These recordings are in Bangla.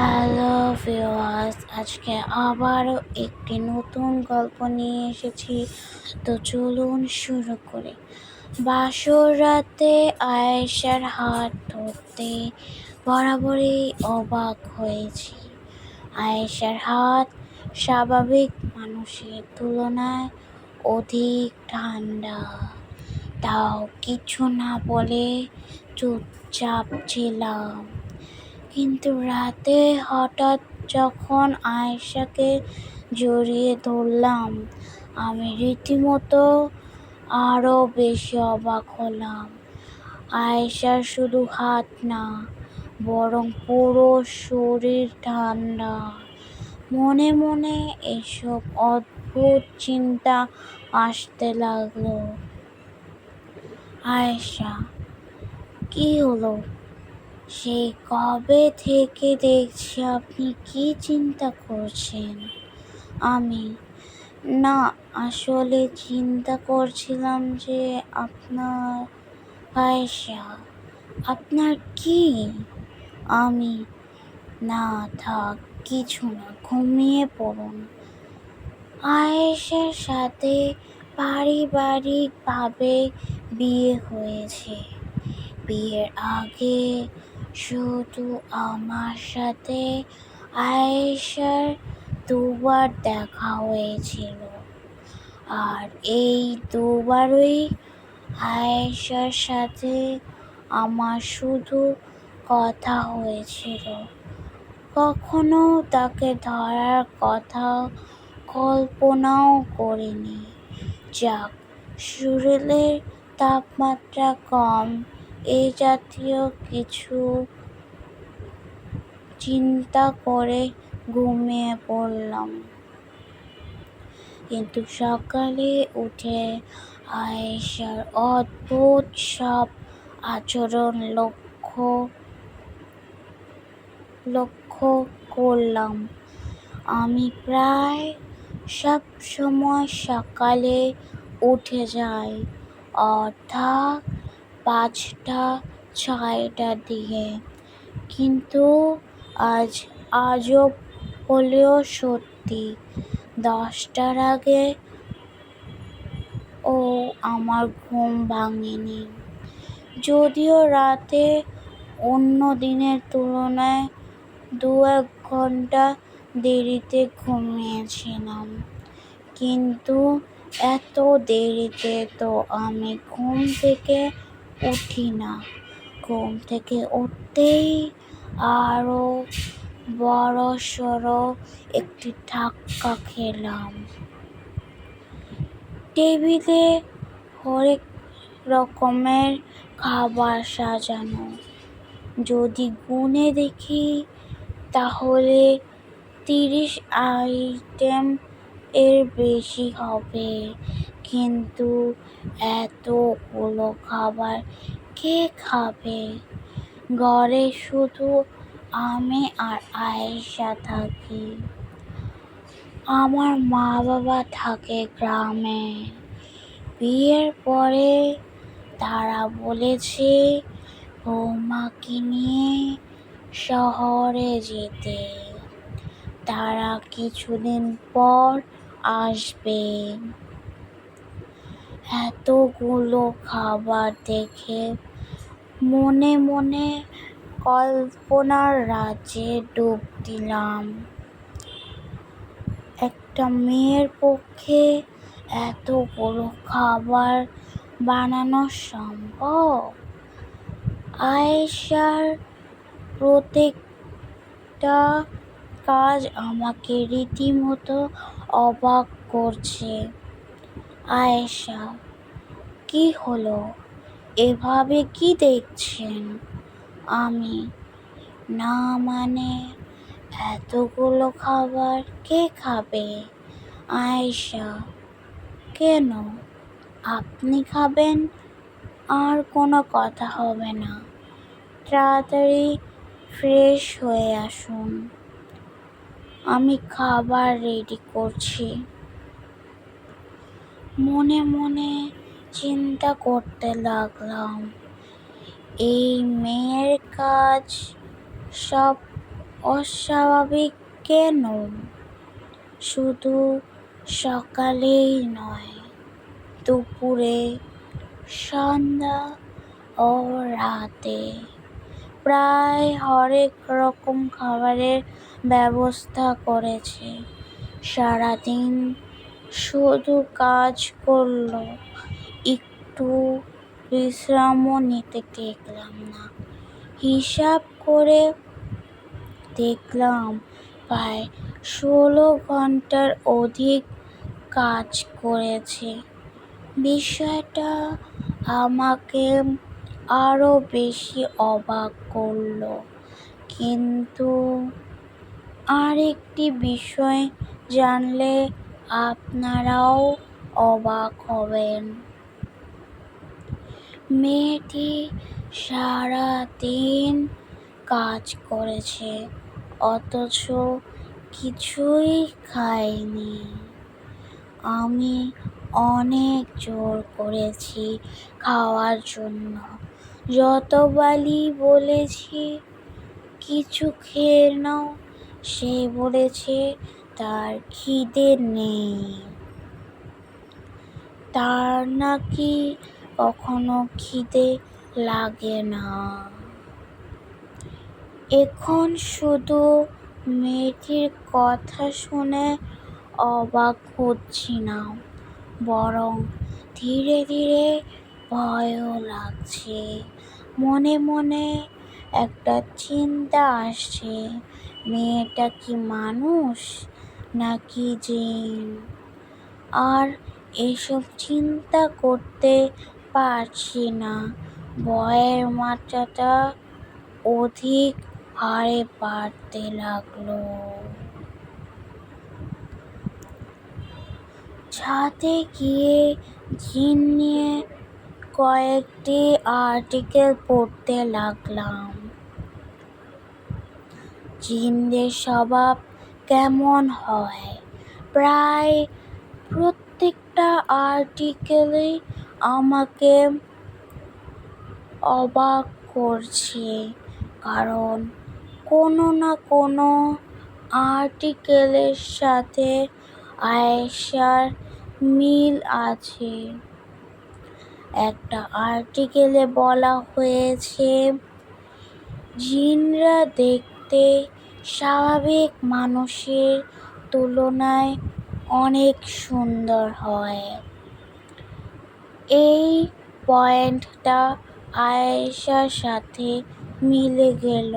হ্যালো ভিওয়ার্স আজকে আবারও একটি নতুন গল্প নিয়ে এসেছি। তো চলুন শুরু করি। বাসর রাতে আয়েশার হাত ধরতে বরাবরই অবাক হয়েছি। আয়েশার হাত স্বাভাবিক মানুষের তুলনায় অধিক ঠান্ডা। তাও কিছু না বলে চুপচাপ ছিলাম। কিন্তু রাতে হঠাৎ যখন আয়েশাকে জড়িয়ে ধরলাম, আমি রীতিমতো আরও বেশি অবাক হলাম। আয়েশার শুধু হাত না, বরং পুরো শরীর ঠান্ডা। মনে মনে এসব অদ্ভুত চিন্তা আসতে লাগল। আয়েশা, কি হলো? সেই কবে থেকে দেখছি আপনি কি চিন্তা করছেন? আমি? না, আসলে চিন্তা করছিলাম যে আপনার আয়েশা আপনার কি? আমি? না, থাক, কিছু না, ঘুমিয়ে পড়ুন। আয়েশার সাথে পারিবারিকভাবে বিয়ে হয়েছে। বিয়ের আগে শুধু আমার সাথে আয়েশার দুবার দেখা হয়েছিল। আর এই দুবারই আয়েশার সাথে আমার শুধু কথা হয়েছিল। কখনো তাকে ধরার কথা কল্পনাও করিনি। যাক, শরীরের তাপমাত্রা কম। এ জাতীয় কিছু চিন্তা করে ঘুমিয়ে পড়লাম। কিন্তু সকালে উঠে আয়েশার অদ্ভুত সব আচরণ লক্ষ্য লক্ষ্য করলাম। আমি প্রায় সব সময় সকালে উঠে যাই, অর্থাৎ পাঁচটা ছয়টার দিকে কিন্তু আজ আজব হলেও সত্যি, দশটার আগে ও আমার ঘুম ভাঙেনি। যদিও রাতে অন্য দিনের তুলনায় দু এক ঘণ্টা দেরিতে ঘুমিয়েছিলাম। কিন্তু এত দেরিতে তো আমি ঘুম থেকে উঠি না। ঘুম থেকে উঠতেই আরও বড়সড় একটি ধাক্কা খেলাম। টেবিলে হরেক রকমের খাবার সাজানো। যদি গুনে দেখি, তাহলে তিরিশ আইটেম এর বেশি হবে। কিন্তু এতগুলো খাবার কে খাবে? ঘরে শুধু আমি আর আয়েশা থাকি। আমার মা বাবা থাকে গ্রামে। বিয়ের পরে তারা বলেছে বৌমাকে নিয়ে শহরে যেতে। তারা কিছুদিন পর আসবে। এতগুলো খাবার দেখে মনে মনে কল্পনার রাজ্যে ডুব দিলাম। একটা মেয়ের পক্ষে এতগুলো খাবার বানানো সম্ভব? আয়েশার প্রত্যেকটা কাজ আমাকে রীতিমতো অবাক করছে। আয়েশা, কি হলো? এভাবে কি দেখছেন? আমি না মানে এতগুলো খাবার কে খাবে? আয়েশা, কেন? আপনি খাবেন? আর কোনো কথা হবে না। তাড়াতাড়ি ফ্রেশ হয়ে আসুন। আমি খাবার রেডি করছি। মনে মনে চিন্তা করতে লাগলাম। এই মেয়ের কাজ সব অস্বাভাবিক কেন? শুধু সকালেই নয়, দুপুরে, সন্ধ্যা ও রাতে। প্রায় হরেক রকম খাবারের ব্যবস্থা করেছে। সারাদিন শুধু কাজ করল। একটু বিশ্রামও নিতে দেখলাম না। হিসাব করে দেখলাম প্রায় ষোলো ঘণ্টার অধিক কাজ করেছে। বিষয়টা আমাকে আরও বেশি অবাক করল। কিন্তু আরেকটি বিষয় জানলে আপনারাও অবাক হবেন। মেয়েটি সারাদিন কাজ করেছে, অথচ কিছুই খায়নি। আমি অনেক জোর করেছি খাওয়ার জন্য। যতবারই বলেছি, কিছু খেয়ে নাও, সে বলেছে তার খিদে নেই। তার নাকি কখনো খিদে লাগে না। এখন শুধু মেয়েটির কথা শুনে অবাক হচ্ছি না, বরং ধীরে ধীরে ভয়ও লাগছে। মনে মনে একটা চিন্তা আসছে, মেয়েটা কি মানুষ? নাকি জিন আর এসব চিন্তা করতে পারছি না। ভয়ের মাত্রাটা অধিক হারে বাড়তে লাগল। ছাদে গিয়ে জিন নিয়ে কয়েকটি আর্টিকেল পড়তে লাগলাম। জিনদের স্বভাব কেমন হয়? প্রায় প্রত্যেকটা আর্টিকেলই আমাকে অবাক করছে, কারণ কোনো না কোনো আর্টিকেলের সাথে আয়েশার মিল আছে। একটা আর্টিকেলে বলা হয়েছে, জিনরা দেখতে স্বাভাবিক মানুষের তুলনায় অনেক সুন্দর হয়। এই পয়েন্টটা আয়েশার সাথে মিলে গেল।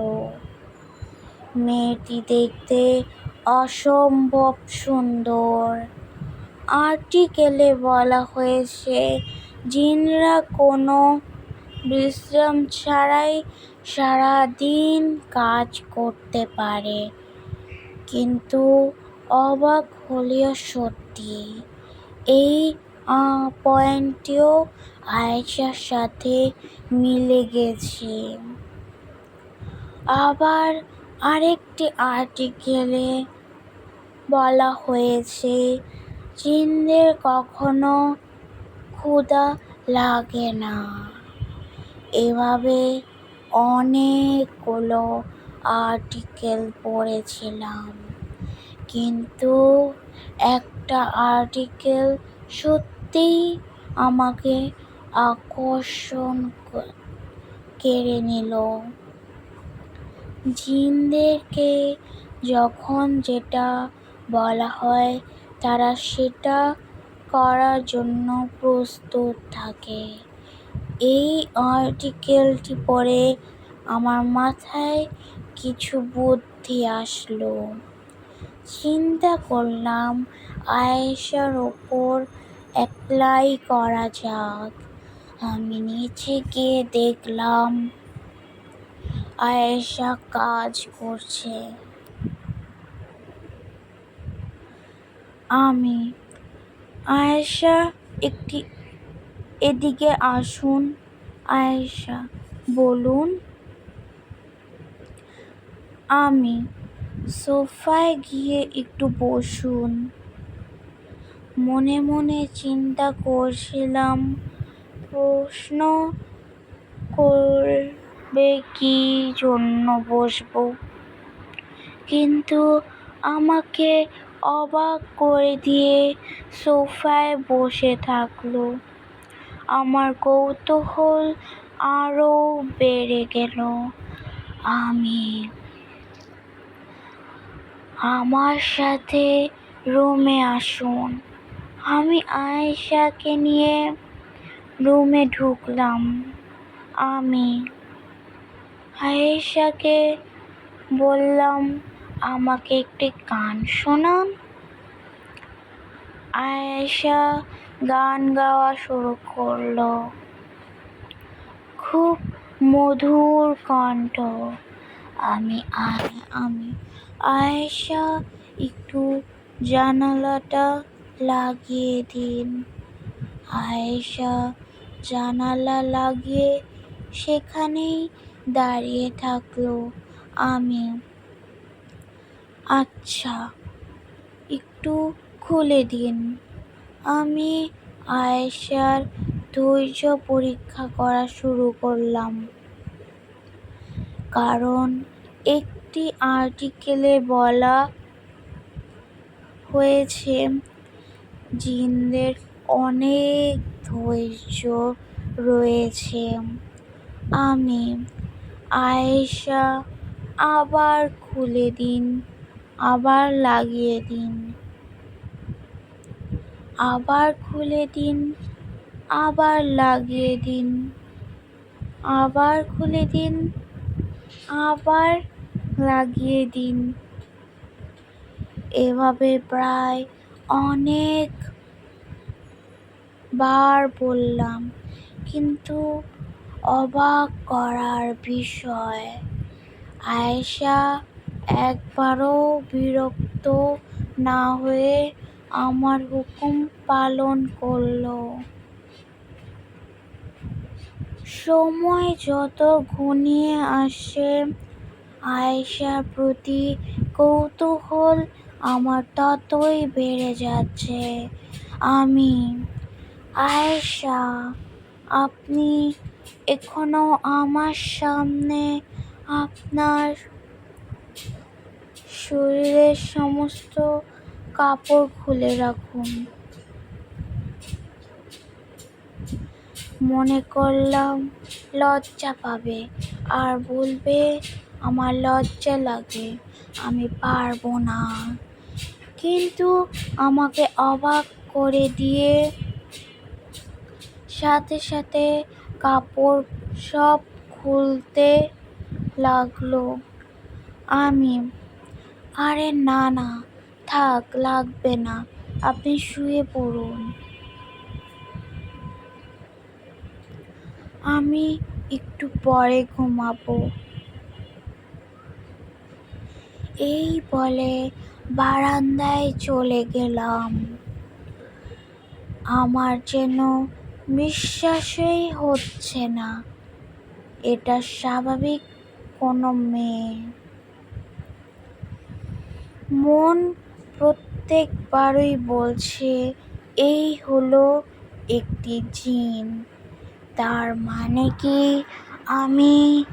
মেয়েটি দেখতে অসম্ভব সুন্দর। আর্টিকেলে বলা হয়েছে, জিনরা কোনো বিশ্রাম ছাড়াই সারাদিন কাজ করতে পারে, কিন্তু অবাক হলেও সত্যি এই পয়েন্টটিও আয়েশার সাথে মিলে গেছে। আবার আরেকটি আর্টিকেলে বলা হয়েছে জিনদের কখনো ক্ষুধা লাগে না। এভাবে অনেকগুলো আর্টিকেল পড়েছিলাম। কিন্তু একটা আর্টিকেল সত্যিই আমাকে আকর্ষণ কেড়ে নিল। জিনদেরকে যখন যেটা বলা হয়, তারা সেটা করার জন্য প্রস্তুত থাকে। এই আর্টিকেলটি পড়ে আমার মাথায় কিছু বুদ্ধি আসলো। চিন্তা করলাম, আয়েশার ওপর অ্যাপ্লাই করা যাক। আমি নিচে গিয়ে দেখলাম, আয়েশা কাজ করছে। আমি, আয়েশা একটি এদিকে আসুন, আয়েশা, বলুন। আমি সোফায় গিয়ে একটু বসুন। মনে মনে চিন্তা করছিলাম, প্রশ্ন করবে কি জন্য বসবো? কিন্তু আমাকে অবাক করে দিয়ে সোফায় বসে থাকল। আমার কৌতূহল আরও বেড়ে গেল। আমি আমার সাথে রুমে আসুন। আমি আয়েশাকে নিয়ে রুমে ঢুকলাম। আমি আয়েশাকে বললাম, আমাকে একটি গান শোনান। আয়েশা গান গাওয়া শুরু করল। খুব মধুর কণ্ঠ। আমি আ- আমি আয়েশা, একটু জানালাটা লাগিয়ে দিন। আয়েশা, জানালা লাগিয়ে সেখানেই দাঁড়িয়ে থাকল। আমি আচ্ছা একটু খুলে দিন। আমি আয়েশার ধৈর্য পরীক্ষা করা শুরু করলাম। কারণ একটি আর্টিকেলে বলা হয়েছে, জিনদের অনেক ধৈর্য রয়েছে। আমি আয়েশা আবার খুলে দিন, আবার লাগিয়ে দিন। আবার খুলে দিন, আবার লাগিয়ে দিন। আবার খুলে দিন, আবার লাগিয়ে দিন। এভাবে প্রায় অনেক বার বললাম, কিন্তু অবাক করার বিষয়। আয়েশা একবারও বিরক্ত না হয়ে আমার হুকুম পালন করল। সময় যত ঘনিয়ে আসে, আয়েশার প্রতি কৌতূহল আমার ততই বেড়ে যাচ্ছে। আমি আয়েশা, আপনি এখনও আমার সামনে আপনার শরীরের সমস্ত কাপড় খুলে রাখুন। মনে করলাম লজ্জা পাবে, আর বলবে আমার লজ্জা লাগে, আমি পারব না। কিন্তু আমাকে অবাক করে দিয়ে সাথে সাথে কাপড় সব খুলতে লাগল। আমি, আরে না না থাক, লাগবে না। আপনি শুয়ে পড়ুন। আমি একটু পরে ঘুমাবো। এই বলে বারান্দায় চলে গেলাম। আমার যেন বিশ্বাসই হচ্ছে না। এটা স্বাভাবিক কোনো মেয়ে। মন প্রত্যেকবারই বলছে, এই হলো একটি জিন। তার মানে কি আমি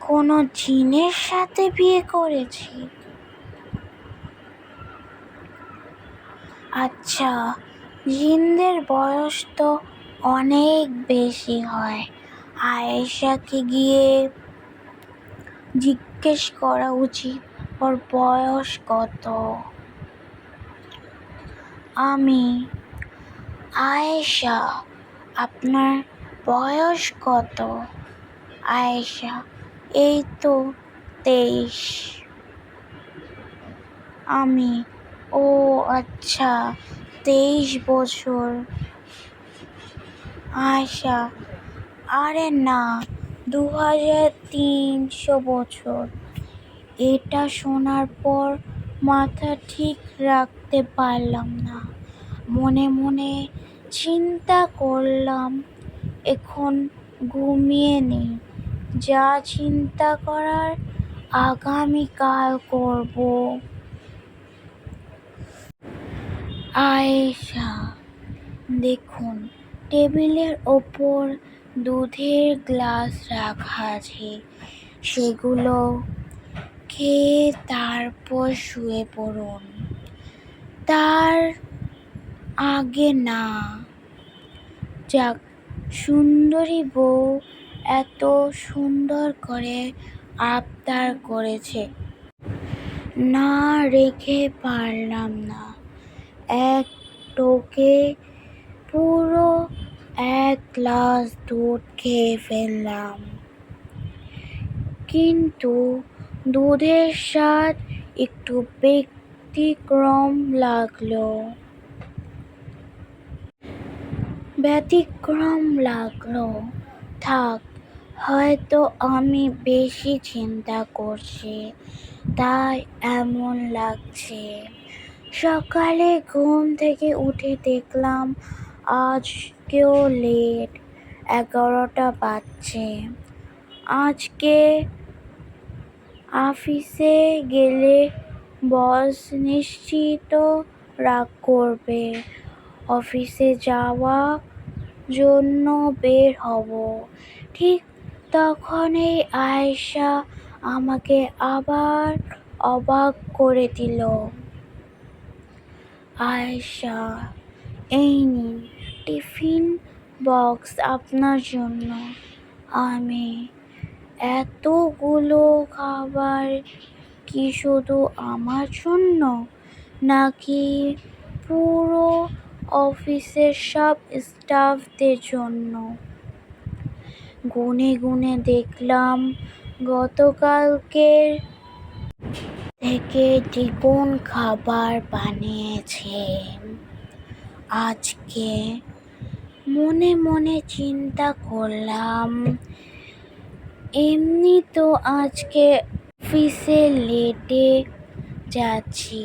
কোনো জিনের সাথে বিয়ে করেছি? আচ্ছা জিনদের বয়স তো অনেক বেশি হয়। আয়েশাকে গিয়ে জিজ্ঞেস করা উচিত। ওর বয়স কত? আমি, আয়েশা, আপনার বয়স কত? আয়েশা, এই তো তেইশ। আমি, ও আচ্ছা তেইশ বছর। আয়শা, আরে না দু হাজার তিনশো বছর। এটা শোনার পর মাথা ঠিক রাখতে পারলাম না। মনে মনে চিন্তা করলাম, এখন ঘুমিয়ে নেই। যা চিন্তা করার আগামীকাল করব। আয়েশা, দেখুন, টেবিলের ওপর দুধের গ্লাস রাখা আছে। সেগুলো খেয়ে তারপর শুয়ে পড়ুন। তার আগে না। যাক, সুন্দরী বউ এত সুন্দর করে আবদার করেছে। না রেখে পারলাম না। এক টোকে পুরো এক গ্লাস দুধ খেয়ে ফেললাম। কিন্তু দুধের স্বাদ একটু ব্যতিক্রম লাগল। ব্যতিক্রম লাগল। থাক, হয়তো আমি বেশি চিন্তা করছি, তাই এমন লাগছে। সকালে ঘুম থেকে উঠে দেখলাম আজকেও লেট, এগারোটা বাজছে। আজকে অফিসে গেলে বস নিশ্চিত রাগ করবে। অফিসে যাওয়া জন্য বের হব। ঠিক তখনই আয়েশা আমাকে আবার অবাক করে দিল। আয়েশা, এই নিন টিফিন বক্স আপনার জন্য। আমি এতগুলো খাবার কি শুধু আমার জন্য? নাকি পুরো অফিসের সব স্টাফদের জন্য? গুনে গুনে দেখলাম গতকালকের থেকে দ্বিগুণ খাবার বানিয়েছে। আজকে মনে মনে চিন্তা করলাম এমনি তো আজকে অফিসে লেটে যাচ্ছি।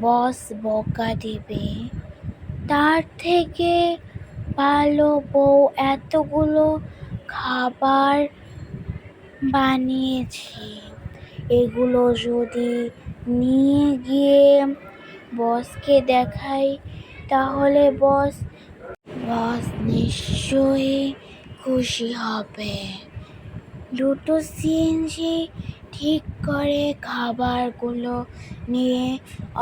বস বকা দেবে। তার থেকে ভালো বউ এতগুলো খাবার বানিয়েছি। এগুলো যদি নিয়ে গিয়ে বসকে দেখাই, তাহলে বস বস নিশ্চয়ই খুশি হবে। দুটো সিএনজি ঠিক করে খাবারগুলো নিয়ে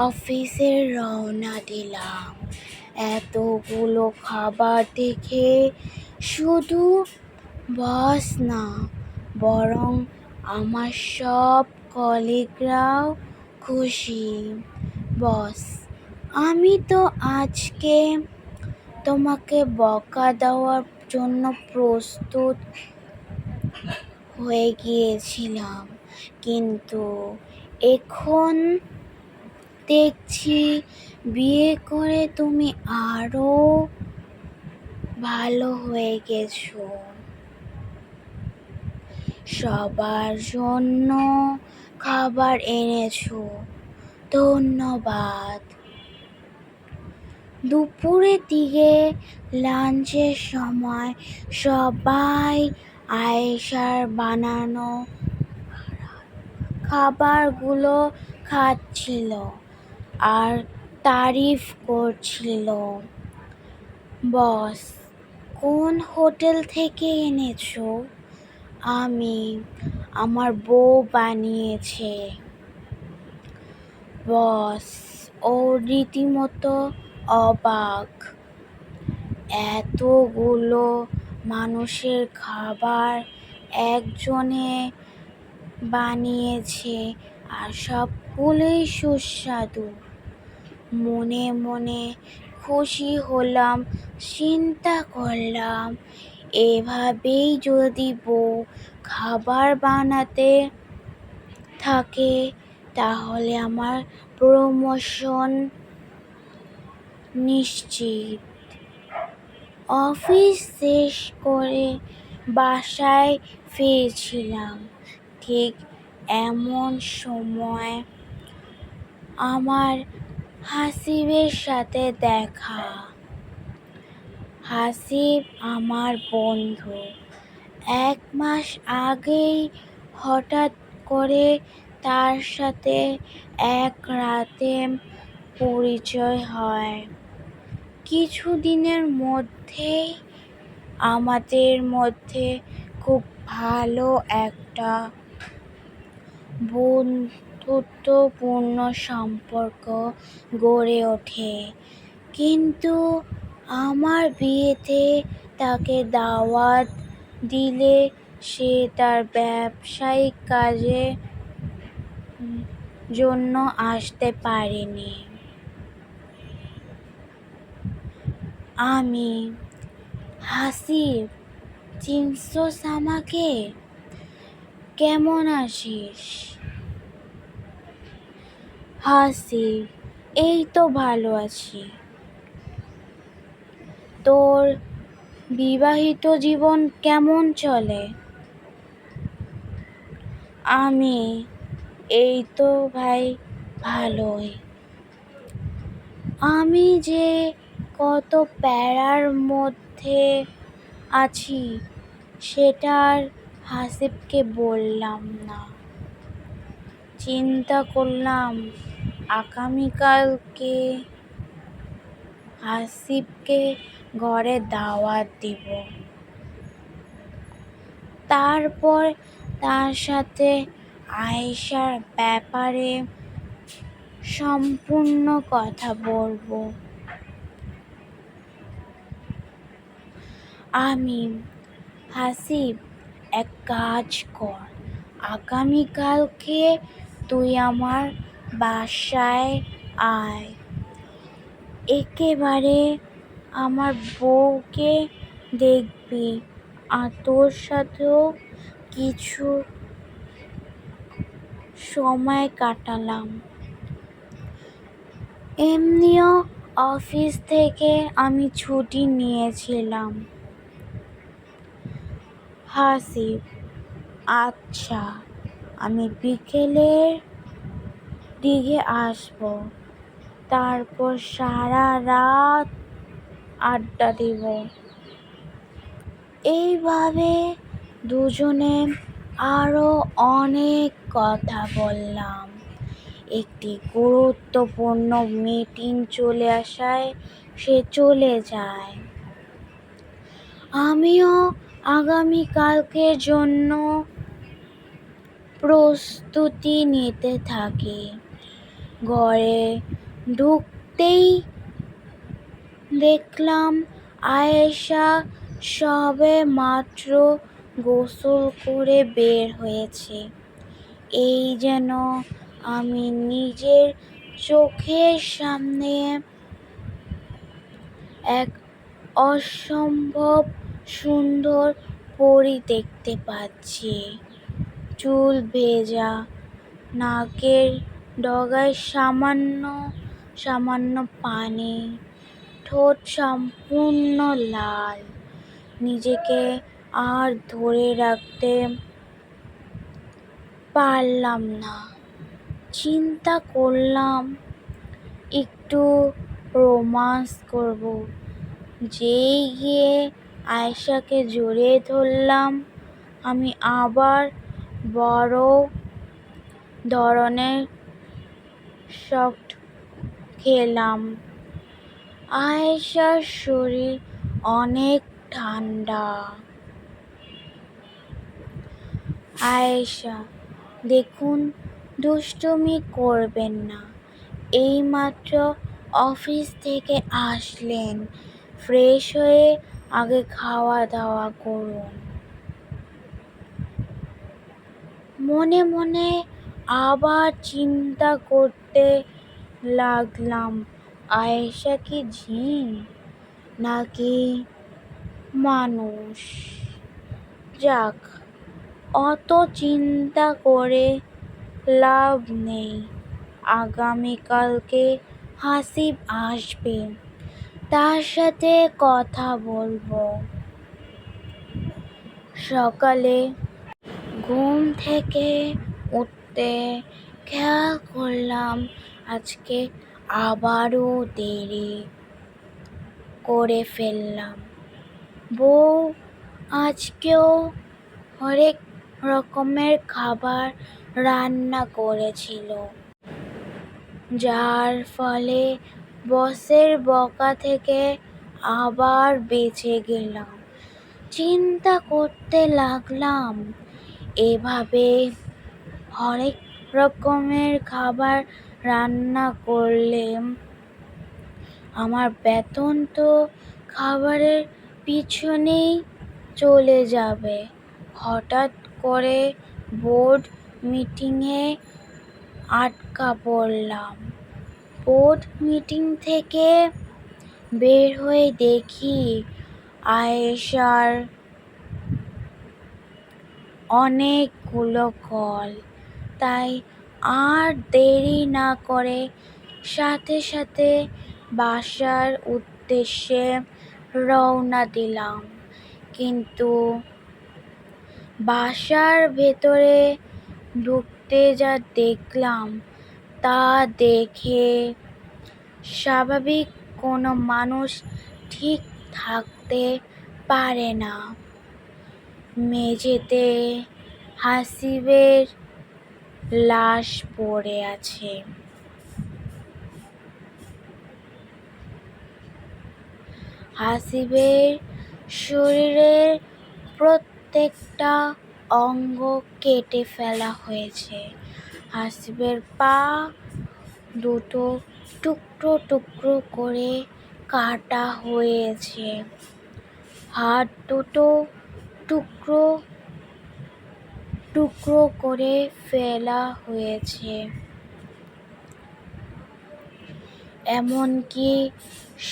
অফিসে রওনা দিলাম। এতগুলো খাবার দেখে শুধু বস না, বরং আমার সব কলিগরাও খুশি। বস, আমি তো আজকে তোমাকে বকা দেওয়ার জন্য প্রস্তুত হয়ে গিয়েছিলাম। কিন্তু এখন দেখছি বিয়ে করে তুমি আরও ভালো হয়ে গেছো। সবার জন্য খাবার এনেছো। ধন্যবাদ। দুপুরের দিকে লাঞ্চের সময় সবাই আয়েশার বানানো খাবারগুলো খাচ্ছিল আর তারিফ করছিল। বস, কোন হোটেল থেকে এনেছো? আমি আমার বউ বানিয়েছে। বস, ও রীতিমতো অবাক। এতগুলো মানুষের খাবার একজনে বানিয়েছে আর সবগুলোই সুস্বাদু। মনে মনে খুশি হলাম, চিন্তা করলাম, এভাবেই যদি বউ খাবার বানাতে থাকে, তাহলে আমার প্রমোশন নিশ্চিত। অফিস শেষ করে বাসায় ফিরছিলাম। ঠিক এমন সময় আমার হাসিবের সাথে দেখা। হাসিব আমার বন্ধু। এক মাস আগেই হঠাৎ করে তার সাথে এক রাতে পরিচয় হয়। কিছুদিনের মধ্যেই আমাদের মধ্যে খুব ভালো একটা বন্ধুত্বপূর্ণ সম্পর্ক গড়ে ওঠে। কিন্তু আমার বিয়েতে তাকে দাওয়াত দিলে সে তার ব্যবসায়িক কাজে জন্য আসতে পারেনি। আমি হাসিব চিনছোস আমাকে কেমন আছিস হাসিব এই তো ভালো আছি। তোর বিবাহিত জীবন কেমন চলে? আমি, এই তো ভাই ভালোই। আমি যে কত প্যারার মধ্যে আছি, সেটা আর হাসিবকে বললাম না। চিন্তা করলাম, আগামীকালকে হাসিবকে ঘরে দাওয়াত দিব। তারপর তার সাথে আয়েশার ব্যাপারে সম্পূর্ণ কথা বলব। আমি হাসিব, এক কাজ কর। আগামীকালকে তুই আমার বাসায় আয়। একেবারে আমার বউকে দেখবি, আর তোর সাথেও কিছু সময় কাটালাম। এমনিও অফিস থেকে আমি ছুটি নিয়েছিলাম। হাসিব আচ্ছা আমি বিকেলের দিকে আসব। তারপর সারা রাত আড্ডা দিব। এইভাবে দুজনে আরও অনেক কথা বললাম। একটি গুরুত্বপূর্ণ মিটিং চলে আসায় সে চলে যায়। আমিও আগামীকালকের জন্য প্রস্তুতি নিতে থাকি। ঘরে ঢুকতেই দেখলাম আয়েশা সবে মাত্র গোসল করে বের হয়েছে। এই যেন আমি নিজের চোখের সামনে এক অসম্ভব সুন্দর পরী দেখতে পাচ্ছি। চুল ভেজা, নাকের ডগায় সামান্য সামান্য পানি, ঠোঁট সম্পূর্ণ লাল। নিজেকে আর ধরে রাখতে পারলাম না। চিন্তা করলাম, একটু রোমান্স করব। যেই গিয়ে আয়েশাকে জড়িয়ে ধরলাম। আমি আবার বড় ধরনের শক খেলাম। আয়েশার শরীর অনেক ঠান্ডা। আয়েশা, দেখুন, দুষ্টুমি করবেন না। এইমাত্র অফিস থেকে আসলেন। ফ্রেশ হয়ে আগে খাওয়া দাওয়া করুন। মনে মনে আবার চিন্তা করতে লাগলাম, আয়েশা কি জিন নাকি মানুষ? যাক, অত চিন্তা করে লাভ নেই, আগামীকালকে হাসিব আসবে। তার সাথে কথা বলব। সকালে ঘুম থেকে উঠতে খেয়াল করলাম, আজকে আবারও দেরি করে ফেললাম। বউ আজকেও হরেক রকমের খাবার রান্না করেছিল, যার ফলে বসের বকা থেকে আবার বেঁচে গেলাম। চিন্তা করতে লাগলাম, এভাবে হরেক রকমের খাবার রান্না করলে আমার বেতন তো খাবারের পিছনেই চলে যাবে। হঠাৎ করে বোর্ড মিটিংয়ে আটকা পড়লাম। বোর্ড মিটিং থেকে বের হয়ে দেখি আয়েশার অনেকগুলো কল। তাই আর দেরি না করে সাথে সাথে বাসার উদ্দেশ্যে রওনা দিলাম। কিন্তু বাসার ভেতরে ঢুকতে যা দেখলাম তা দেখে স্বাভাবিক কোনো মানুষ ঠিক থাকতে পারে না। মেঝেতে হাসিবের লাশ পড়ে আছে। হাসিবের শরীরের প্রত্যেকটা অঙ্গ কেটে ফেলা হয়েছে। হাসিবের পা দুটো টুকরো টুকরো করে কাটা হয়েছে। হাত দুটো টুকরো টুকরো করে ফেলা হয়েছে। এমনকি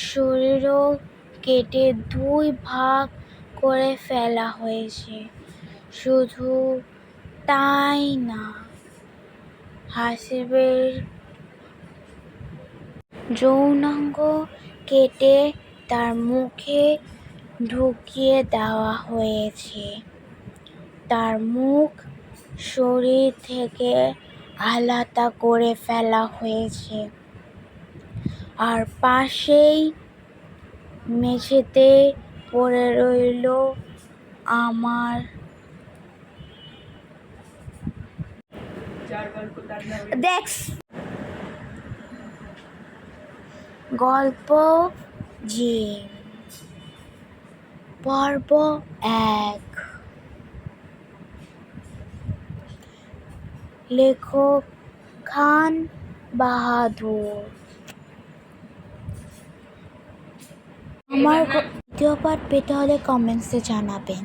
শরীরও কেটে দুই ভাগ করে ফেলা হয়েছে। শুধু তাই না। হাসিবের যৌনাঙ্গ কেটে তার মুখে ঢুকিয়ে দেওয়া হয়েছে। তার মুখ শরীর থেকে আলাদা করে ফেলা হয়েছে। আর পাশেই মেঝেতে পড়ে রইল আমার দেখস গল্প জিম পর্ব এক। লেখক খান বাহাদুর। আমার দ্বিতীয় পার্ট পেতে হলে কমেন্টসে জানাবেন।